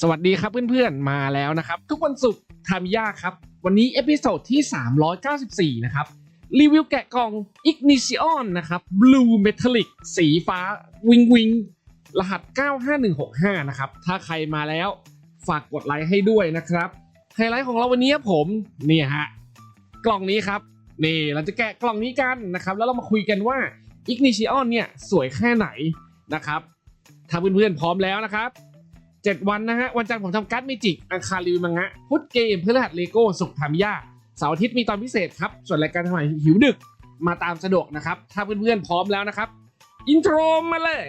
สวัสดีครับเพื่อนๆ มาแล้วนะครับ ทุกวันศุกร์ทามิยาครับ วันนี้เอพิโซดที่ 394 นะครับ รีวิวแกะกล่อง Ignition นะครับ Blue Metallic สีฟ้าวิงวิงรหัส 95165 นะครับ ถ้าใครมาแล้วฝากกดไลค์ให้ด้วยนะครับ ไฮไลท์ของเราวันนี้ผมเนี่ยฮะกล่องนี้ครับนี่เราจะแกะกล่องนี้กันนะครับ แล้วเรามาคุยกันว่า Ignition เนี่ยสวยแค่ไหนนะครับ ถ้าเพื่อนๆพร้อมแล้วนะครับ 7 วันนะฮะ วันจันทร์ผมทำการ์ดเมจิกอังคารรีวิวมังงะ พุธเกมพฤหัสเลโก้ศุกร์ทามิยาเสาร์อาทิตย์มีตอนพิเศษครับ ส่วนรายการทำไมหิวดึกมาตามสะดวกนะครับ ถ้าเพื่อนๆพร้อมแล้วนะครับ อินโทรมาเลย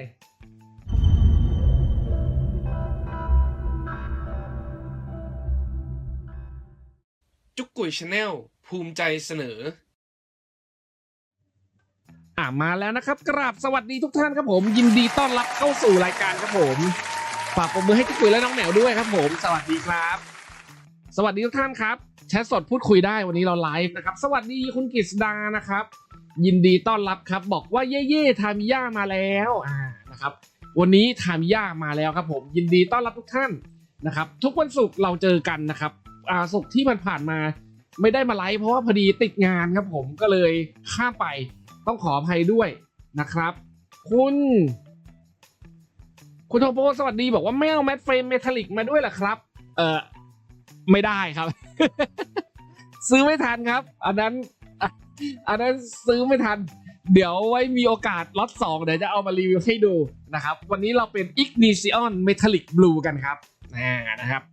จุกกุยชาแนลภูมิใจเสนอ อ่ามาแล้วนะครับ กราบสวัสดีทุกท่านครับผม ยินดีต้อนรับเข้าสู่รายการครับผม ฝากปรบมือให้ทุกคุยและน้องแหนวด้วยครับผม สวัสดีครับ สวัสดีทุกท่านครับ แชทสดพูดคุยได้วันนี้เราไลฟ์นะครับ สวัสดีคุณกฤษดานะครับ ยินดีต้อนรับครับ บอกว่าเย่เย่ทามิยามาแล้วอ่านะครับ วันนี้ทามิยามาแล้วครับ ผม ยินดีต้อนรับทุกท่านนะครับ ทุกวันศุกร์เราเจอกันนะครับอ่าศุกร์ที่มันผ่านมาไม่ได้มาไลฟ์เพราะว่าพอดีติดงานครับผมก็เลยข้ามไปต้องขออภัยด้วยนะครับ คุณ คุณโทโปสวัสดีบอกว่าไม่เอาแมทเฟรมเมทัลลิกมาด้วยหรอครับ เออไม่ได้ครับ ซื้อไม่ทันครับ อันนั้น อันนั้นซื้อไม่ทัน เดี๋ยวไว้มีโอกาสล็อตสองเดี๋ยวจะเอามารีวิวให้ดูนะครับ วันนี้เราเป็น Ignition Metallic Blue กันครับอ่านะครับ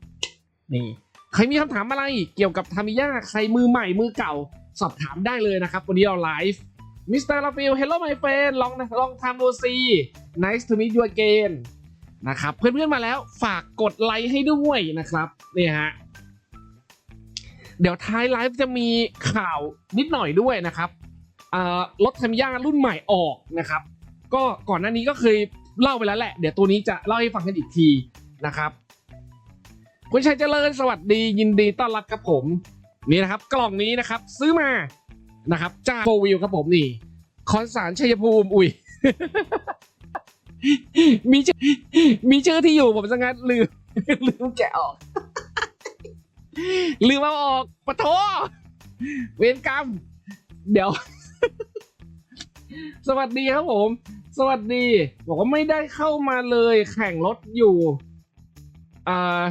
นี่ใครมีคำถามอะไรเกี่ยวกับทามิยาใครมือใหม่มือเก่าสอบถามได้เลยนะครับ วันนี้เราไลฟ์มิสเตอร์ลาฟิล hello my friend ลองลองทำดูซี nice to meet you again นะครับ เพื่อนๆมาแล้วฝากกดไลค์ให้ด้วยนะครับนี่ฮะเดี๋ยวท้ายไลฟ์จะมีข่าวนิดหน่อยด้วยนะครับอ่ารถทามิยารุ่นใหม่ออกนะครับ ก็ก่อนหน้านี้ก็เคยเล่าไปแล้วแหละ เดี๋ยวตัวนี้จะเล่าให้ฟังกันอีกทีนะครับ คุณชัยเจริญสวัสดียินดีต้อนรับครับผมนี่นะครับ กล่องนี้นะครับ ซื้อมานะครับจากโฟวิลครับผมนี่คอนสารชัยภูมิ อุ้ย มีชื่อมีชื่อที่อยู่ผมสังกัดลืมลืมแกะออก ลืมเอาออกปะโถเวรกรรม เดี๋ยว สวัสดีครับผม สวัสดี บอกว่าไม่ได้เข้ามาเลย แข่งรถอยู่ อ่า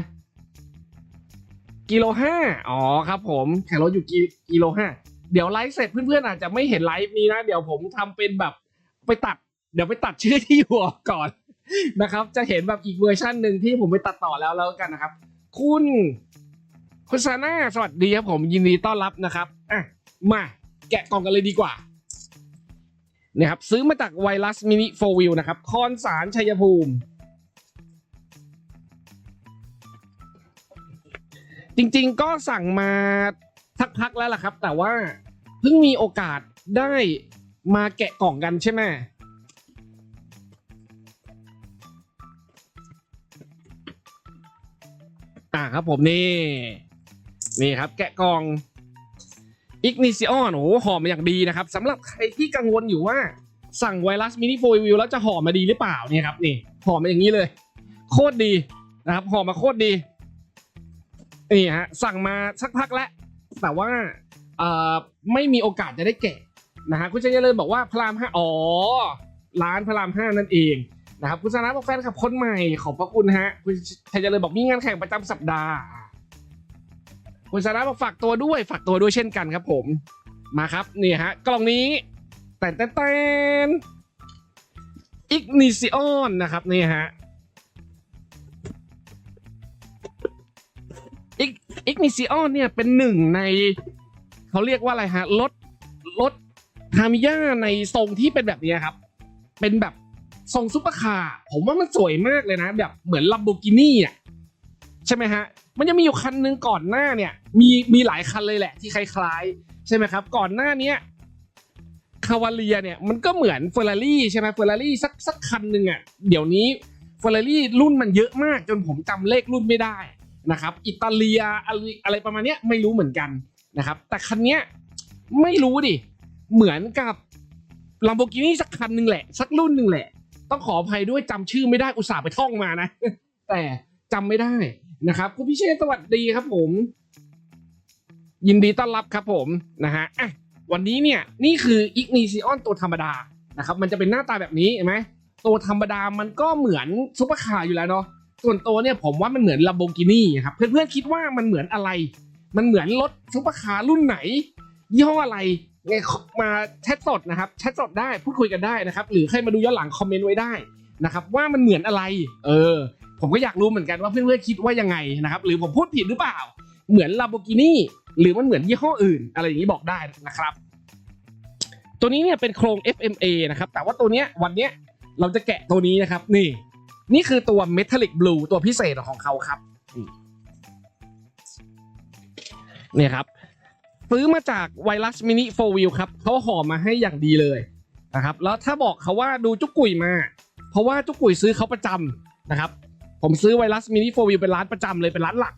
กิโลห้าอ๋อครับผม แข่งรถอยู่กิกิโลห้าเดี๋ยวไลฟ์เสร็จเพื่อนๆอาจจะไม่เห็นไลฟ์นี้นะ เดี๋ยวผมทำเป็นแบบไปตัด เดี๋ยวไปตัดชื่อที่อยู่ออกก่อนนะครับ จะเห็นแบบอีกเวอร์ชันหนึ่งที่ผมไปตัดต่อแล้วแล้วกันนะครับ คุณคุณซาน่าสวัสดีครับผมยินดีต้อนรับนะครับอะมาแกะกล่องกันเลยดีกว่าเนี่ยครับซื้อมาจากไวรัสมินิโฟวิลนะครับคอนสารชัยภูมิ จริงๆก็สั่งมาสักพักแล้วล่ะครับ แต่ว่าเพิ่งมีโอกาสได้มาแกะกล่องกันใช่ไหม ครับผมนี่ นี่ครับ แกะกล่อง Ignition โอ้โหหอมมาอย่างดีนะครับสำหรับใครที่กังวลอยู่ว่า สั่งไวรัสมินิโฟวิลแล้วจะหอมมาดีหรือเปล่านี่ครับนี่หอมมาอย่างนี้เลย โคตรดีนะครับหอมมาโคตรดีนี่ฮะสั่งมาสักพักแล้วแต่ว่าไม่มีโอกาสจะได้แกะนะฮะคุณชัยเจริญบอกว่าพระรามห้าอ๋อร้านพรามห้านั่นเอง นะครับคุณสนาบอกแฟนคลับคนใหม่ขอบพระคุณฮะคุณชัยเจริญบอกมีงานแข่งประจำสัปดาห์ คุณสนาบอกฝากตัวด้วยฝากตัวด้วยเช่นกันครับผมมาครับนี่ฮะกล่องนี้แตนแตนแตนอิกนิซิออนนะครับนี่ฮะอิกอิกนิซิออนเนี่ยเป็นหนึ่งในเขาเรียกว่าอะไรฮะรถรถทามิยาในทรงที่เป็นแบบนี้ครับ เป็นแบบ ทรงซุปเปอร์คาร์ผมว่ามันสวยมากเลยนะ แบบเหมือนลัมโบกินี่อะใช่ไหมฮะ มันจะมีอยู่คันหนึงก่อนหน้าเนี่ย มีมีหลายคันเลยแหละที่คล้ายๆ ใช่ไหมครับ ก่อนหน้าเนี้ยคาวาเลียเนี่ยมันก็เหมือนเฟอร์รารี่ใช่ไหมเฟอร์รารี่สักสักคันหนึ่งอะเดี๋ยวนี้เฟอร์รารี่รุ่นมันเยอะมากจนผมจำเลขรุ่นไม่ได้นะครับอิตาเลียอะไรประมาณเนี้ยไม่รู้เหมือนกันนะครับแต่คันเนี้ยไม่รู้ดิเหมือนกับ Lamborghini สักคันหนึ่งแหละ สักรุ่นหนึ่งแหละ ต้องขออภัยด้วยจำชื่อไม่ได้อุตส่าห์ไปท่องมานะ แต่จำไม่ได้นะครับคุณพิเชษสวัสดีครับผม ยินดีต้อนรับครับผมนะฮะอะวันนี้เนี่ยนี่คืออิกนิซิออนตัวธรรมดานะครับมันจะเป็นหน้าตาแบบนี้เห็นไหมตัวธรรมดามันก็เหมือนซุปเปอร์คาร์อยู่แล้วเนาะส่วนตัวเนี่ยผมว่ามันเหมือน Lamborghini ครับเพื่อนๆคิดว่ามันเหมือนอะไร มันเหมือนรถซุปเปอร์คาร์รุ่นไหนยี่ห้ออะไร มาแชทสดนะครับแชทสดได้พูดคุยกันได้นะครับ หรือใครมาดูย้อนหลังคอมเมนต์ไว้ได้นะครับ ว่ามันเหมือนอะไร เออ ผมก็อยากรู้เหมือนกันว่าเพื่อนๆคิดว่ายังไงนะครับ หรือผมพูดผิดหรือเปล่า เหมือน Lamborghini หรือมันเหมือนยี่ห้ออื่น อะไรอย่างนี้บอกได้นะครับ ตัวนี้เนี่ยเป็นโครง FMA นะครับ แต่ว่าตัวเนี้ยวันเนี้ยเราจะแกะตัวนี้นะครับ นี่ นี่คือตัว Metallic Blue ตัวพิเศษของเขาครับนี่เนี่ยครับ ซื้อมาจากไวรัสมินิโฟวิลครับเขาห่อมาให้อย่างดีเลยนะครับแล้วถ้าบอกเขาว่าดูจุกกุยมา เพราะว่าจุกกุยซื้อเขาประจำนะครับ ผมซื้อไวรัสมินิโฟวิลเป็นร้านประจำเลยเป็นร้านหลัก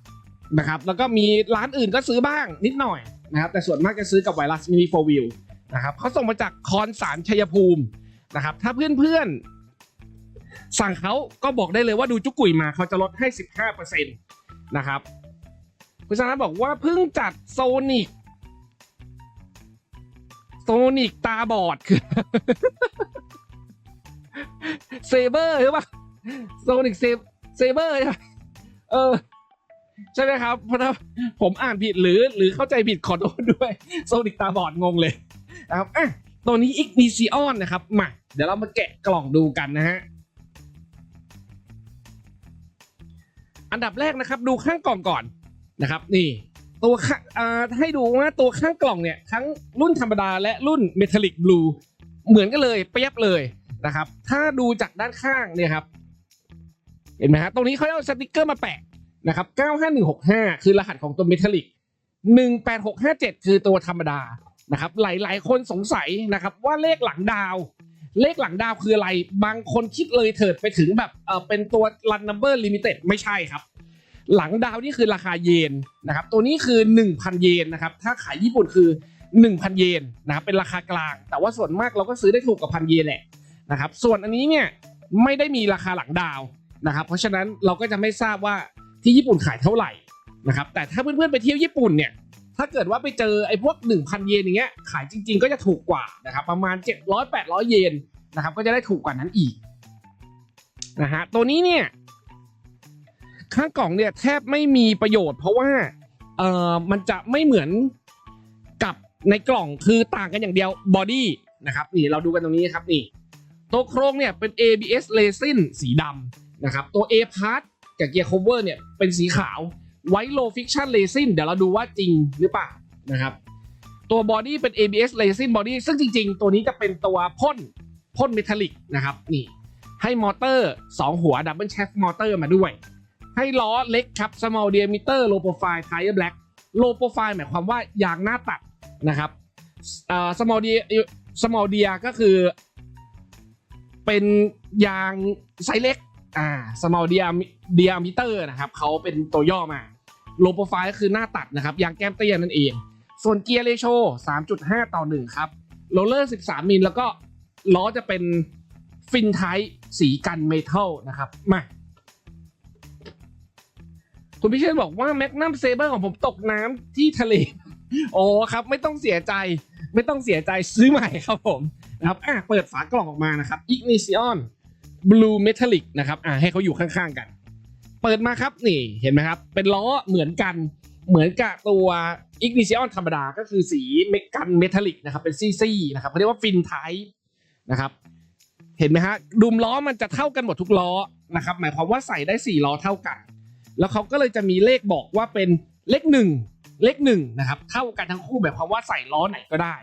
นะครับแล้วก็มีร้านอื่นก็ซื้อบ้างนิดหน่อยนะครับแต่ส่วนมากจะซื้อกับไวรัสมินิโฟวิลนะครับเขาส่งมาจากคอนสารชัยภูมินะครับถ้าเพื่อนๆ สั่งเขาก็บอกได้เลยว่าดูจุกกุยมาเขาจะลดให้ 15%นะครับคุณสาระบอกว่าเพิ่งจัดโซนิก โซนิกตาบอดคือเซเบอร์หรือเปล่าโซนิกเซเซเบอร์ใช่ไหมเออ ใช่ไหมครับ เพราะถ้าผมอ่านผิดหรือหรือเข้าใจผิดขอโทษด้วย โซนิกตาบอดงงเลยนะครับอะตัวนี้อิกนิซิออนนะครับมาเดี๋ยวเรามาแกะกล่องดูกันนะฮะอันดับแรกนะครับ ดูข้างกล่องก่อนนะครับ นี่ ตัวข้างอ่าให้ดูว่าตัวข้างกล่องเนี่ยทั้งรุ่นธรรมดาและรุ่นเมทัลลิกบลูเหมือนกันเลยเปียบเลยนะครับ ถ้าดูจากด้านข้างเนี่ยครับ เห็นไหมฮะตรงนี้เขาเอาสติกเกอร์มาแปะนะครับ 95165 คือรหัสของตัวเมทัลลิก 18657 คือตัวธรรมดานะครับ หลายๆ คนสงสัยนะครับว่าเลขหลังดาว เลขหลังดาวคืออะไร บางคนคิดเลยเถิดไปถึงแบบเออเป็นตัว run number limited ไม่ใช่ครับ หลังดาวนี่คือราคาเยนนะครับตัวนี้คือ 1,000 เยนนะครับถ้าขายญี่ปุ่นคือ 1,000 เยนนะครับเป็นราคากลาง แต่ว่าส่วนมากเราก็ซื้อได้ถูกกว่าพันเยนแหละนะครับส่วนอันนี้เนี่ยไม่ได้มีราคาหลังดาวนะครับเพราะฉะนั้นเราก็จะไม่ทราบว่าที่ญี่ปุ่นขายเท่าไหร่นะครับแต่ถ้าเพื่อนๆไปเที่ยวญี่ปุ่นเนี่ยถ้าเกิดว่าไปเจอไอ้พวก 1,000 เยนอย่างเงี้ยขายจริง ๆ ก็จะถูกกว่านะครับประมาณ 700-800 เยนนะครับก็จะได้ถูกกว่านั้นอีกนะฮะตัวนี้เนี่ย ข้างกล่องเนี่ยแทบไม่มีประโยชน์ เพราะว่าเอ่อมันจะไม่เหมือนกับในกล่องคือต่างกันอย่างเดียวบอดี้นะครับนี่เราดูกันตรงนี้ครับนี่ตัวโครงเนี่ยเป็น ABS resin สีดำนะครับตัว A part กับ Gear Cover เนี่ยเป็นสีขาว White Low friction resin เดี๋ยวเราดูว่าจริงหรือเปล่านะครับตัวบอดี้เป็น ABS resin body ซึ่งจริง ๆ ตัวนี้จะเป็นตัวพ่นพ่นเมทัลลิกนะครับนี่ให้มอเตอร์ 2 หัว Double Shaft Motor มาด้วย ให้ล้อเล็กครับ small diameter low profile tire black low profile หมายความว่ายางหน้าตัดนะครับ small dia small dia ก็คือ เป็นยางไซส์เล็กอ่า small dia diameter นะครับเขาเป็นตัวย่อมา low profile ก็คือหน้าตัดนะครับ ยางแก้มเตี้ยนั่นเอง ส่วนเกียร์เรโช3.5 ต่อ 1 ครับโรลเลอร์ 13 มิลแล้วก็ล้อจะเป็นฟินไทสีกันเมทัลนะครับมา คุณพิเชษบอกว่าแมกนัมเซเบอร์ของผมตกน้ำที่ทะเลโอ้ครับ ไม่ต้องเสียใจ ไม่ต้องเสียใจซื้อใหม่ครับผมนะครับอะเปิดฝากล่องออกมานะครับ Ignition Blue Metallic นะครับอะให้เขาอยู่ข้างๆกัน เปิดมาครับนี่เห็นไหมครับ เป็นล้อเหมือนกันเหมือนกับตัว Ignition ธรรมดาก็คือสีเมกันเมทัลลิกนะครับเป็นซี่ๆนะครับเขาเรียกว่าฟินไทนะครับเห็นไหมฮะดุมล้อมันจะเท่ากันหมดทุกล้อนะครับหมายความว่าใส่ได้สี่ล้อเท่ากัน แล้วเขาก็เลยจะมีเลขบอกว่าเป็นเลขหนึ่งเลขหนึ่งนะครับเท่ากันทั้งคู่แบบความว่าใส่ล้อไหนก็ได้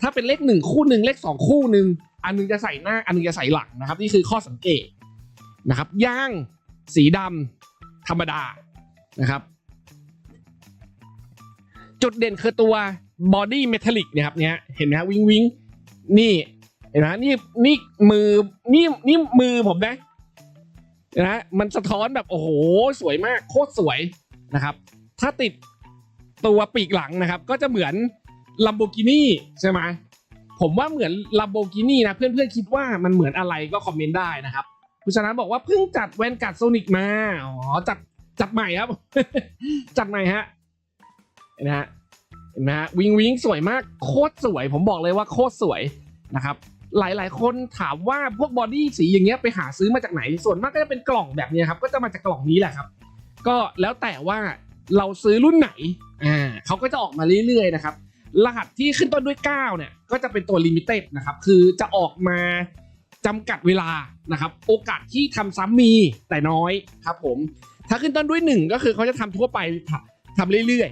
ถ้าเป็นเลขหนึ่งคู่หนึ่งเลขสองคู่หนึ่งอันหนึงจะใส่หน้าอันหนึงจะใส่หลังนะครับนี่คือข้อสังเกตนะครับย่างสีดำธรรมดานะครับ จุดเด่นคือตัวบอดี้เมทัลลิกนี่ยครับเนี่ยเห็นไหมฮะวิงวิงนี่เห็นไหมนี่นี่มือนี่นี่มือผมนะ นะฮะมันสะท้อนแบบโอ้โหสวยมากโคตรสวยนะครับ ถ้าติดตัวปีกหลังนะครับ ก็จะเหมือน Lamborghini ใช่ไหมผมว่าเหมือน Lamborghini นะเพื่อนๆคิดว่ามันเหมือนอะไรก็คอมเมนต์ได้นะครับผู้ชนะบอกว่าเพิ่งจัดแวนการ์ดโซนิกมาอ๋อจัดจัดใหม่ครับ จัดใหม่ฮะนไหมฮะนไหมฮะวิงวิงสวยมากโคตรสวย ผมบอกเลยว่าโคตรสวยนะครับ หลายๆ คนถามว่าพวกบอดี้สีอย่างเงี้ยไปหาซื้อมาจากไหน ส่วนมากก็จะเป็นกล่องแบบนี้ครับ ก็จะมาจากกล่องนี้แหละครับ ก็แล้วแต่ว่าเราซื้อรุ่นไหน อ่าเขาก็จะออกมาเรื่อยๆนะครับ รหัสที่ขึ้นต้นด้วย 9 เนี่ย ก็จะเป็นตัวลิมิเต็ดนะครับ คือจะออกมาจำกัดเวลานะครับ โอกาสที่ทำซ้ำมีแต่น้อยครับผม ถ้าขึ้นต้นด้วย 1 ก็คือเขาจะทำทั่วไปทำทำเรื่อย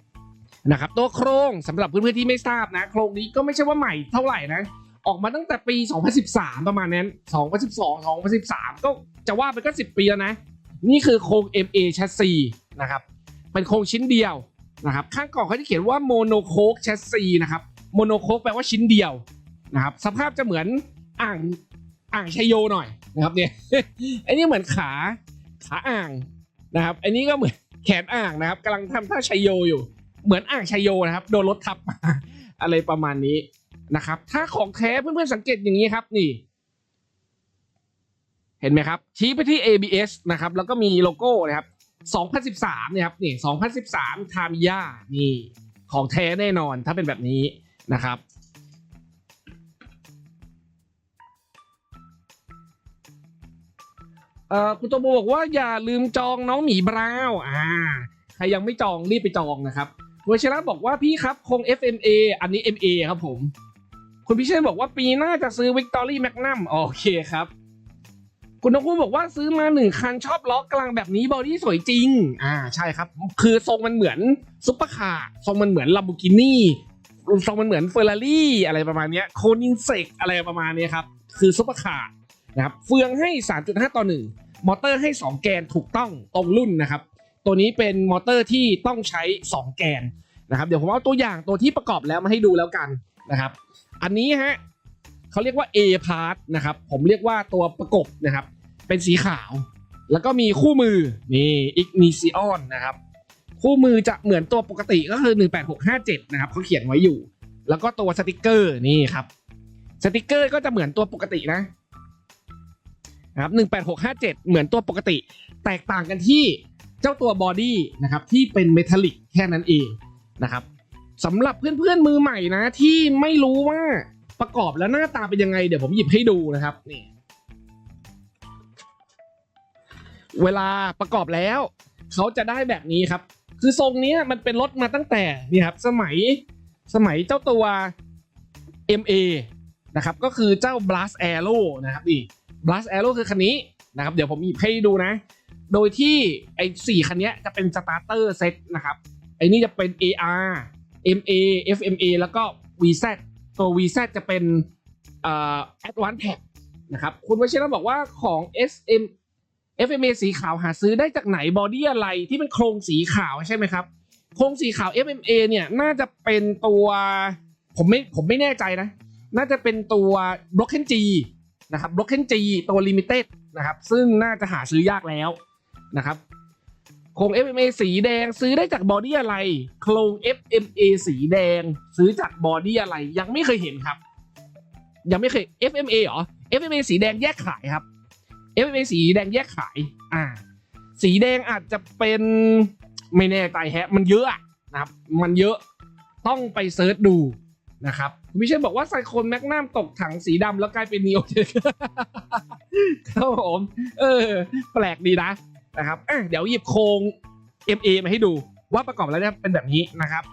ๆนะครับ ตัวโครงสำหรับเพื่อนๆที่ไม่ทราบนะ โครงนี้ก็ไม่ใช่ว่าใหม่เท่าไหร่นะ ออกมาตั้งแต่ปี 2013 ประมาณนั้น 2012 2013 ก็จะว่าไปก็ 10 ปีแล้วนะ นี่คือโครง MA c h a s s i นะครับ เป็นโครงชิ้นเดียวนะครับ ข้างกล่องเขาจะเขียนว่า monocoque chassis นะครับ monocoque แปลว่าชิ้นเดียวนะครับ สภาพจะเหมือนอ่างอ่างชัยโยหน่อยนะครับเนี่ยไอ้นี่เหมือนขาขาอ่างนะครับไอ้นี่ก็เหมือนแขนอ่างนะครับกำลังทำท่าชัยโยอยู่ เหมือนอ่างชัยโยนะครับ โดนรถทับอะไรประมาณนี้ นะครับ ถ้าของแท้เพื่อนๆสังเกตอย่างนี้ครับนี่ เห็นไหมครับ ชี้ไปที่ ABS นะครับ แล้วก็มีโลโก้นะครับ 2013นี่ครับนี่ 2013 ทามิยานี่ของแท้แน่นอนถ้าเป็นแบบนี้นะครับเอ่อคุณโตโมบอกว่าอย่าลืมจองน้องหมีบราวน์อ่าใครยังไม่จองรีบไปจองนะครับคุณชนะบอกว่าพี่ครับคง FMA อันนี้ MA ครับผม คุณพิเชษบอกว่าปีหน้าจะซื้อ Victory Magnum โอเคครับ คุณนกคูบอกว่าซื้อมาหนึ่งคันชอบล้อกลางแบบนี้บอดี้สวยจริง อ่าใช่ครับ คือทรงมันเหมือนซุปเปอร์คาร์ทรงมันเหมือนลัมโบกินี่ทรงมันเหมือนเฟอร์รารี่อะไรประมาณนี้โคนินเซกอะไรประมาณนี้ครับ คือซุปเปอร์คาร์นะครับเฟืองให้ 3.5 ต่อ 1 มอเตอร์ให้ 2 แกนถูกต้องตรงรุ่นนะครับ ตัวนี้เป็นมอเตอร์ที่ต้องใช้ 2 แกนนะครับ เดี๋ยวผมเอาตัวอย่างตัวที่ประกอบแล้วมาให้ดูแล้วกันนะครับ อันนี้ฮะเขาเรียกว่า A part นะครับ ผมเรียกว่าตัวประกบนะครับ เป็นสีขาว แล้วก็มีคู่มือ นี่ Ignition นะครับ คู่มือจะเหมือนตัวปกติก็คือ 18657 นะครับเขาเขียนไว้อยู่ แล้วก็ตัวสติกเกอร์นี่ครับ สติกเกอร์ก็จะเหมือนตัวปกตินะนะครับ18657 เหมือนตัวปกติ แตกต่างกันที่เจ้าตัวบอดี้นะครับที่เป็นเมทัลลิกแค่นั้นเองนะครับ สำหรับเพื่อนๆมือใหม่นะที่ไม่รู้ว่าประกอบแล้วหน้าตาเป็นยังไง เดี๋ยวผมหยิบให้ดูนะครับนี่เวลาประกอบแล้ว เขาจะได้แบบนี้ครับ คือทรงนี้มันเป็นรถมาตั้งแต่นี่ครับ สมัยสมัยเจ้าตัว MA นะครับ ก็คือเจ้า Blast Arrow นะครับนี่ Blast Arrow คือคันนี้นะครับ เดี๋ยวผมหยิบให้ดูนะ โดยที่ไอ้สี่คันนี้จะเป็นสตาร์เตอร์เซตนะครับ ไอ้นี่จะเป็น AR MA FMA แล้วก็ VZ ตัว VZ จะเป็นเอ่อ Advanced Pack นะครับคุณวชิระบอกว่าของ SM FMA สีขาวหาซื้อได้จากไหนบอดี้อะไรที่เป็นโครงสีขาวใช่ไหมครับ โครงสีขาว FMA เนี่ยน่าจะเป็นตัวผมไม่ผมไม่แน่ใจนะ น่าจะเป็นตัว Broken G นะครับ Broken G ตัว Limited นะครับ ซึ่งน่าจะหาซื้อยากแล้วนะครับ โครง FMA สีแดงซื้อได้จากบอดี้อะไร โครง FMA สีแดง ซื้อจากบอดี้อะไร ยังไม่เคยเห็นครับ ยังไม่เคย FMA เหรอ FMA สีแดงแยกขายครับ FMA สีแดงแยกขาย อ่า สีแดงอาจจะเป็นไม่แน่ใจแฮะ มันเยอะนะครับ มันเยอะต้องไปเซิร์ชดูนะครับพี่เชนบอกว่าไซโคนแมกนัมตกถังสีดำแล้วกลายเป็นนีโอเทครับผม เออ แปลกดีนะ นะครับอะเดี๋ยวหยิบโครง MA มาให้ดูว่าประกอบแล้วเนี่ยเป็นแบบนี้นะครับ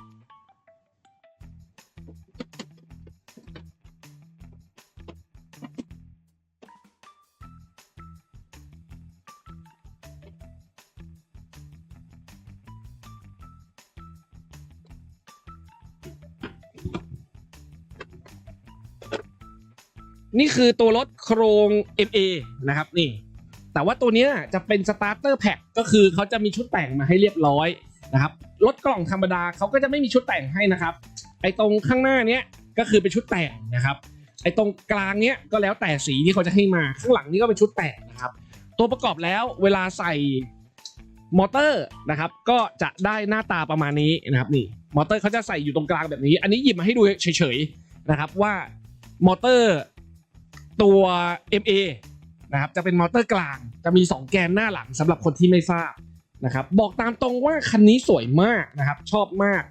นี่คือตัวรถโครง MA นะครับนี่ แต่ว่าตัวนี้จะเป็นสตาร์เตอร์แพ็คก็คือเขาจะมีชุดแต่งมาให้เรียบร้อยนะครับรถกล่องธรรมดาเขาก็จะไม่มีชุดแต่งให้นะครับ ไอ้ตรงข้างหน้าเนี้ยก็คือเป็นชุดแต่งนะครับ ไอ้ตรงกลางเนี้ยก็แล้วแต่สีที่เขาจะให้มาข้างหลังนี่ก็เป็นชุดแต่งนะครับ ตัวประกอบแล้วเวลาใส่มอเตอร์นะครับ ก็จะได้หน้าตาประมาณนี้นะครับนี่มอเตอร์เขาจะใส่อยู่ตรงกลางแบบนี้ อันนี้หยิบมาให้ดูเฉยๆนะครับว่ามอเตอร์ตัว MA นะครับจะเป็นมอเตอร์กลางจะมี 2 แกนหน้าหลังสำหรับคนที่ไม่ทราบนะครับบอกตามตรงว่าคันนี้สวยมากนะครับชอบมาก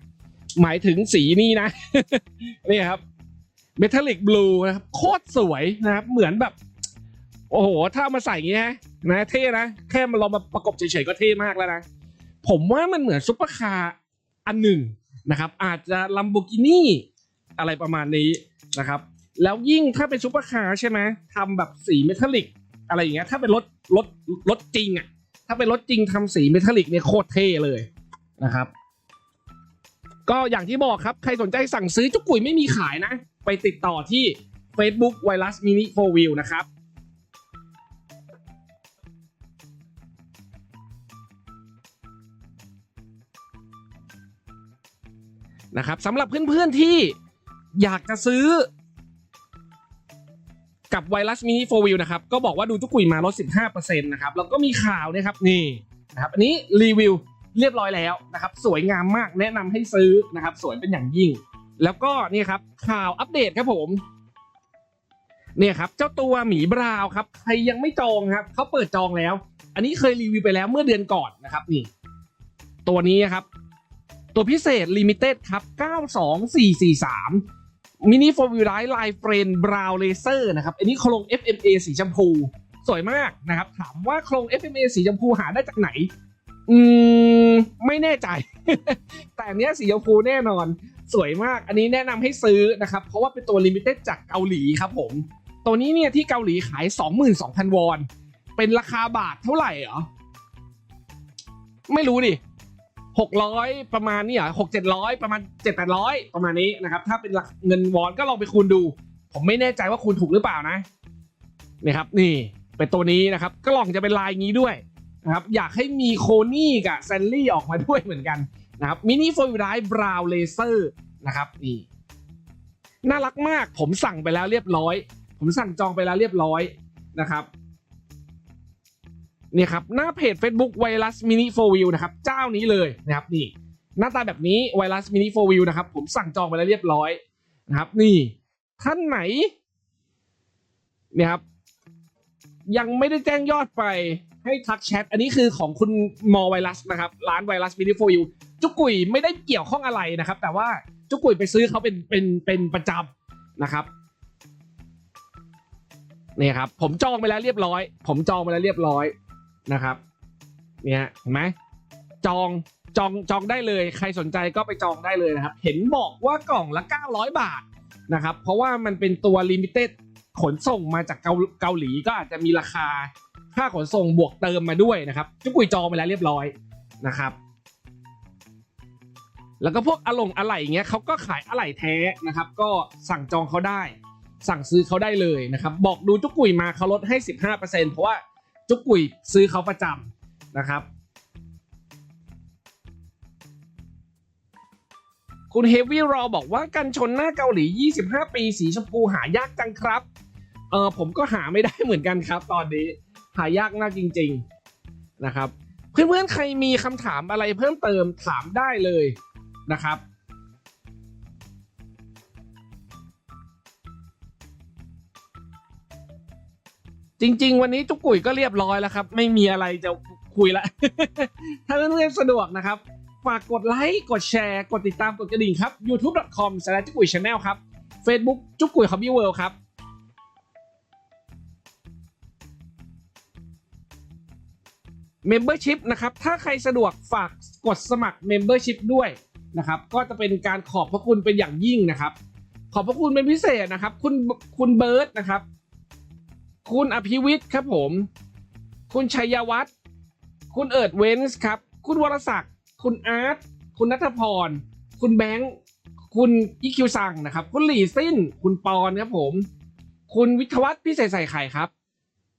หมายถึงสีนี้นะนี่ครับเมทัลลิกบลูนะครับโคตรสวยนะครับเหมือนแบบ โอ้โห ถ้ามาใส่อย่างงี้นะนะเท่นะ แค่มาลองมาประกบเฉยๆก็เท่มากแล้วนะ ผมว่ามันเหมือนซุปเปอร์คาร์อันหนึ่งนะครับ อาจจะลัมโบกินี่อะไรประมาณนี้นะครับ แล้วยิ่งถ้าเป็นซุปเปอร์คาร์ใช่ไหมทำแบบสีเมทัลลิก อะไรอย่างเงี้ยถ้าเป็นรถรถรถจริงอะถ้าเป็นรถจริงทำสีเมทัลลิกเนี่ยโคตรเท่เลยนะครับ ก็อย่างที่บอกครับ ใครสนใจสั่งซื้อจุกกุยไม่มีขายนะ ไปติดต่อที่ Facebook Virus Mini 4 Wheel นะครับนะครับสำหรับเพื่อนๆที่อยากจะซื้อ ไวรัสมินิโฟวิลนะครับก็บอกว่าดูจุกุยมาลด 15%นะครับแล้วก็มีข่าวนะครับนี่นะครับอันนี้รีวิวเรียบร้อยแล้วนะครับสวยงามมากแนะนำให้ซื้อนะครับสวยเป็นอย่างยิ่ง แล้วก็นี่ครับข่าวอัปเดตครับผมเนี่ยครับเจ้าตัวหมีบราวน์ครับใครยังไม่จองครับเขาเปิดจองแล้ว อันนี้เคยรีวิวไปแล้วเมื่อเดือนก่อนนะครับนี่ตัวนี้ครับ ตัวพิเศษ Limited ครับ 92443 มินิโฟวิลไลท์ไลฟ์เฟรนบราวเลเซอร์นะครับ อันนี้โครง FMA สีชมพู สวยมากนะครับ ถามว่าโครง FMA สีชมพูหาได้จากไหน อืม ไม่แน่ใจ แต่เนี้ยสีชมพูแน่นอน สวยมาก อันนี้แนะนำให้ซื้อนะครับ เพราะว่าเป็นตัวลิมิเต็ดจากเกาหลีครับผม ตัวนี้เนี่ยที่เกาหลีขาย 22,000 วอน เป็นราคาบาทเท่าไหร่เหรอ ไม่รู้ดิ หกร้อยประมาณนี่อะหกเจ็ดร้อยประมาณเจ็ดแปดร้อยประมาณนี้นะครับ ถ้าเป็นหลักเงินวอนก็ลองไปคูณดู ผมไม่แน่ใจว่าคูณถูกหรือเปล่านะนี่ครับ นี่เป็นตัวนี้นะครับกล่องจะเป็นลายงี้ด้วยนะครับ อยากให้มีโคนี่กับแซนลี่ออกมาด้วยเหมือนกันนะครับมินิโฟล์ไดบราวเลเซอร์นะครับนี่น่ารักมากผมสั่งไปแล้วเรียบร้อย ผมสั่งจองไปแล้วเรียบร้อยนะครับ เนี่ยครับหน้าเพจ Facebook ไวรัสมินิโฟวิวนะครับเจ้านี้เลยนะครับนี่หน้าตาแบบนี้ไวรัสมินิโฟวิวนะครับผมสั่งจองไปแล้วเรียบร้อยนะครับ นี่ท่านไหนเนี่ยครับยังไม่ได้แจ้งยอดไปให้ทักแชทอันนี้คือของคุณมอไวรัสนะครับ ร้านไวรัสมินิโฟวิวจุกุยไม่ได้เกี่ยวข้องอะไรนะครับ แต่ว่าจุกกุยไปซื้อเขาเป็นเป็นเป็นประจำนะครับเนี่ยครับผมจองไปแล้วเรียบร้อย ผมจองไปแล้วเรียบร้อย นะครับ เนี่ยเห็นไหมจองจองจองได้เลย ใครสนใจก็ไปจองได้เลยนะครับ เห็นบอกว่ากล่องละ 900 บาทนะครับ เพราะว่ามันเป็นตัวลิมิเต็ดขนส่งมาจากเกาหลีก็อาจจะมีราคาค่าขนส่งบวกเติมมาด้วยนะครับจุกุยจองไปแล้วเรียบร้อยนะครับ แล้วก็พวกอะลงอะไหล่เงี้ยเขาก็ขายอะไหล่แท้นะครับ ก็สั่งจองเขาได้ สั่งซื้อเขาได้เลยนะครับ บอกดูจุกกุยมาเขาลดให้ 15%เพราะว่า จุกกุยซื้อเขาประจำนะครับ คุณเฮฟวี่รอบอกว่ากันชนหน้าเกาหลี 25 ปี สีชมพูหายากจังครับ เออผมก็หาไม่ได้เหมือนกันครับ ตอนนี้หายากมากจริง ๆนะครับ เพื่อนๆใครมีคำถามอะไรเพิ่มเติมถามได้เลยนะครับ จริง ๆ วันนี้จุกกุยก็เรียบร้อยแล้วครับ ไม่มีอะไรจะคุยละ ถ้าเพื่อนๆสะดวกนะครับ ฝากกดไลค์กดแชร์ กดติดตามกดกระดิ่งครับ youtube.com สจุกุย channel ครับ Facebook จุกกุย hobby world ครับ Membership นะครับ ถ้าใครสะดวกฝากกดสมัคร Membership ด้วยนะครับ ก็จะเป็นการขอบพระคุณเป็นอย่างยิ่งนะครับ ขอบพระคุณเป็นพิเศษนะครับ คุณคุณเบิร์ตนะครับ คุณอภิวิทย์ครับผม คุณชัยวัฒน์คุณเอิร์ดเวนส์ครับ คุณวรศักดิ์คุณอาร์ตคุณนัทพร คุณแบงค์คุณอีคิวซังนะครับ คุณหลี่ซินคุณปอนครับผม คุณวิทวัฒน์พิเศษใส่ไข่ครับ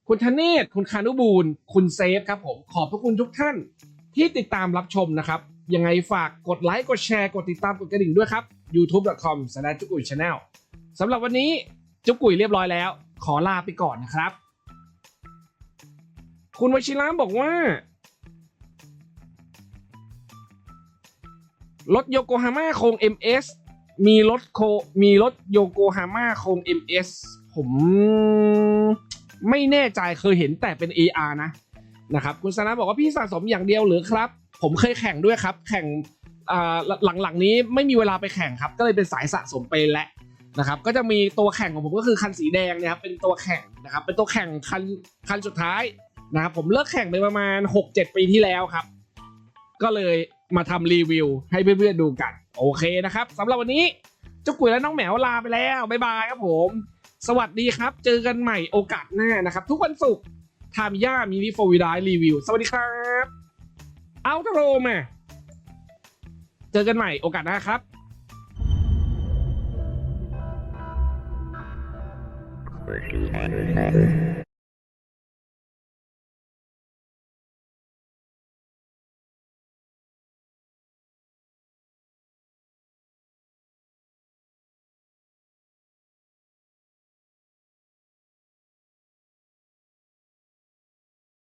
คุณธเนศคุณคานุบูลคุณเซฟครับผม ขอบพระคุณทุกท่านที่ติดตามรับชมนะครับ ยังไงฝากกดไลค์ กดแชร์ กดติดตาม กดกระดิ่งด้วยครับ youtube.com สแลจุกุย channel สำหรับวันนี้จุกุยเรียบร้อยแล้ว ขอลาไปก่อนนะครับ คุณวชิระบอกว่ารถโยโกฮาม่าโครง MS มีรถโคมีรถโยโกฮาม่าโครง MS ผมไม่แน่ใจเคยเห็นแต่เป็น AR นะนะครับคุณสนะบอกว่าพี่สะสมอย่างเดียวหรือครับ ผมเคยแข่งด้วยครับ แข่งหลังๆนี้ไม่มีเวลาไปแข่งครับ ก็เลยเป็นสายสะสมไปแล้ว นะครับก็จะมีตัวแข่งของผมก็คือคันสีแดงนะครับเป็นตัวแข่งนะครับเป็นตัวแข่งคันคันสุดท้ายนะครับผมเลิกแข่งไปประมาณ 6-7 ปีที่แล้วครับ ก็เลยมาทำรีวิวให้เพื่อนๆดูกัน โอเคนะครับสำหรับวันนี้เจ้ากุยและน้องแหมวลาไปแล้วบ๊ายบายครับผม สวัสดีครับ เจอกันใหม่โอกาสหน้านะครับ ทุกวันศุกร์ทามิย่ามินิโฟวิดายรีวิว สวัสดีครับ เอาทโรมาเจอกันใหม่โอกาสหน้าครับ